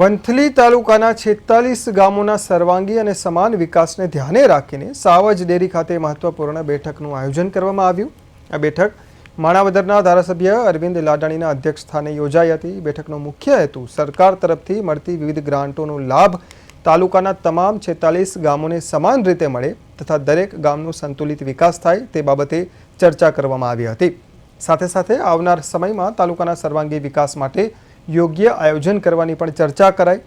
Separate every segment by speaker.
Speaker 1: વંથલી તાલુકાના છેતાલીસ ગામોના સર્વાંગી અને સમાન વિકાસને ધ્યાને રાખીને સાવજ ડેરી ખાતે મહત્વપૂર્ણ બેઠકનું આયોજન કરવામાં આવ્યું. આ બેઠક માણાવદરના ધારાસભ્ય અરવિંદ લાડાણીના અધ્યક્ષસ્થાને યોજાઈ હતી. બેઠકનો મુખ્ય હેતુ સરકાર તરફથી મળતી વિવિધ ગ્રાન્ટોનો લાભ તાલુકાના તમામ છેતાલીસ ગામોને સમાન રીતે મળે તથા દરેક ગામનો સંતુલિત વિકાસ થાય તે બાબતે ચર્ચા કરવામાં આવી હતી. સાથે સાથે આવનાર સમયમાં તાલુકાના સર્વાંગી વિકાસ માટે યોગ્ય આયોજન કરવાની પણ ચર્ચા કરાઈ.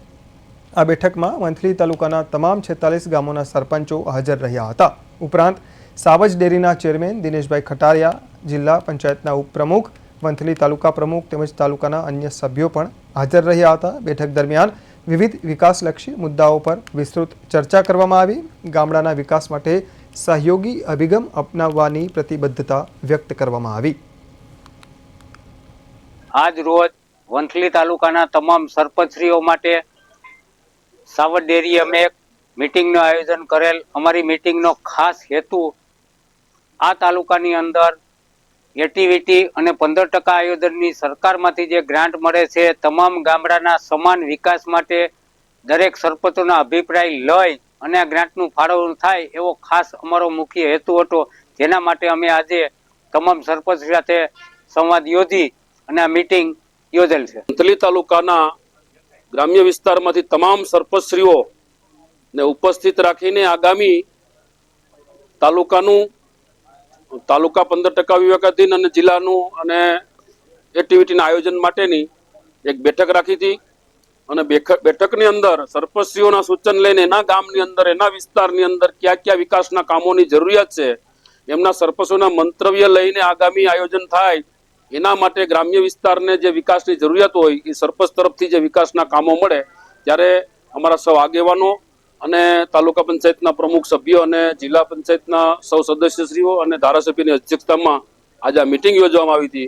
Speaker 1: આ બેઠકમાં વંથલી તાલુકાના તમામ છેતાલીસ ગામોના સરપંચો હાજર રહ્યા હતા. ઉપરાંત સાવજ ડેરીના ચેરમેન દિનેશભાઈ ખટારિયા, જિલ્લા પંચાયતના ઉપપ્રમુખ, વંથલી તાલુકા પ્રમુખ તેમજ તાલુકાના અન્ય સભ્યો પણ હાજર રહ્યા હતા. બેઠક દરમિયાન વિવિધ વિકાસલક્ષી મુદ્દાઓ પર વિસ્તૃત ચર્ચા કરવામાં આવી. ગામડાના વિકાસ માટે સહયોગી અભિગમ અપનાવવાની પ્રતિબદ્ધતા વ્યક્ત કરવામાં આવી.
Speaker 2: આજ રોજ વંથલી તાલુકાના તમામ સરપંચશ્રીઓ માટે સાવર ડેરી અમે એક મિટિંગનું આયોજન કરેલ. અમારી મિટિંગનો ખાસ હેતુ આ તાલુકાની અંદર એટીવીટી અને પંદર ટકા આયોજનની સરકારમાંથી જે ગ્રાન્ટ મળે છે, તમામ ગામડાના સમાન વિકાસ માટે દરેક સરપંચોના અભિપ્રાય લઈ અને આ ગ્રાન્ટનું ફાળવણું થાય એવો ખાસ અમારો મુખ્ય હેતુ હતો. જેના માટે અમે આજે તમામ સરપંચ સાથે સંવાદ યોજી અને આ મિટિંગ યોજેલ છે.
Speaker 3: અંતલી તાલુકાના ગ્રામ્ય વિસ્તારમાંથી તમામ સરપંચશ્રીઓ ને ઉપસ્થિત રાખીને આગામી તાલુકાનું તાલુકા પંદર ટકા વિવેકાધીન અને જિલ્લાનું અને એક્ટિવિટીના આયોજન માટેની એક બેઠક રાખી હતી. અને બેઠકની અંદર સરપંચશ્રીઓના સૂચન લઈને એના ગામની અંદર, એના વિસ્તારની અંદર કયા કયા વિકાસના કામોની જરૂરિયાત છે, એમના સરપંચોના મંતવ્ય લઈને આગામી આયોજન થાય એના માટે ગ્રામ્ય વિસ્તારને જે વિકાસની જરૂરિયાત હોય, એ સરપંચ તરફથી જે વિકાસના કામો મળે, ત્યારે અમારા સૌ આગેવાનો અને તાલુકા પંચાયતના પ્રમુખ સભ્યો અને જિલ્લા પંચાયતના સૌ સદસ્યશ્રીઓ અને ધારાસભ્યની અધ્યક્ષતામાં આજે આ મિટિંગ યોજવામાં આવી હતી.